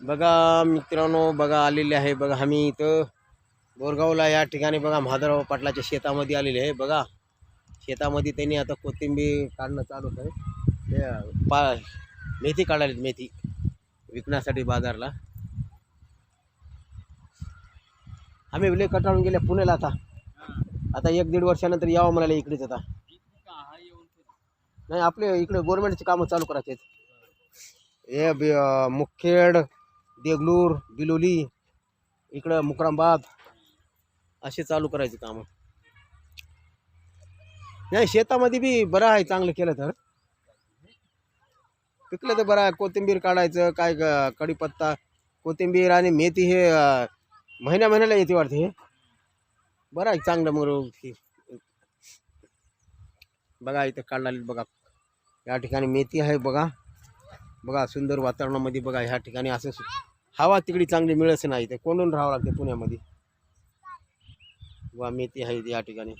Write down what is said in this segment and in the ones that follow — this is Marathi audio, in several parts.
बघा मित्रांनो बघा आलेले आहे. बघा आम्ही इथं बोरगावला या ठिकाणी बघा महादेवराव पाटलाच्या शेतामध्ये आलेले आहे. बघा शेतामध्ये त्यांनी आता कोथिंबीर काढणं चालू आहे. ते पा मेथी काढायला मेथी विकण्यासाठी बाजारला. आम्ही विले कटाळून गेले पुण्याला आता. आता एक दीड वर्षानंतर यावं म्हणाले इकडेच आता. नाही आपले इकडे गव्हर्नमेंटचे कामं चालू करायचे आहेत हे मुखेड देगलूर बिलोली इकडं मुकरामबाद असे चालू करायचे कामं. नाही शेतामध्ये बी बरं आहे चांगलं केलं तर. पिकलं तर बरं आहे. कोथिंबीर काढायचं काय कडीपत्ता कढीपत्ता कोथिंबीर आणि मेथी हे महिन्या महिन्याला येते वाटते. हे बरं आहे चांगलं मग बघा इथं काढलेली बघा. या ठिकाणी मेथी आहे बघा. बघा सुंदर वातावरणामध्ये बघा ह्या ठिकाणी असं हवा तिकडी चांगली मिळच नाही. ते कोंडून राहावं लागते पुण्यामध्ये. वा, मेथी आहे या ठिकाणी.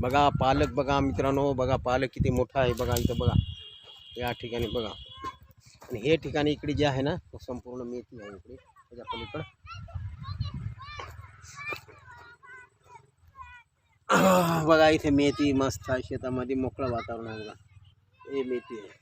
बघा, पालक बघा मित्रांनो, बघा, पालक किती मोठा आहे बघा इथं बघा. या ठिकाणी बघा. आणि हे इकडे जे आहे ना तो संपूर्ण मेथी आहे इकडे. पलीकडं. बघा इथे मेथी मस्त आहे शेतामध्ये मोकळं वातावरण आहे बघा हे मेथी आहे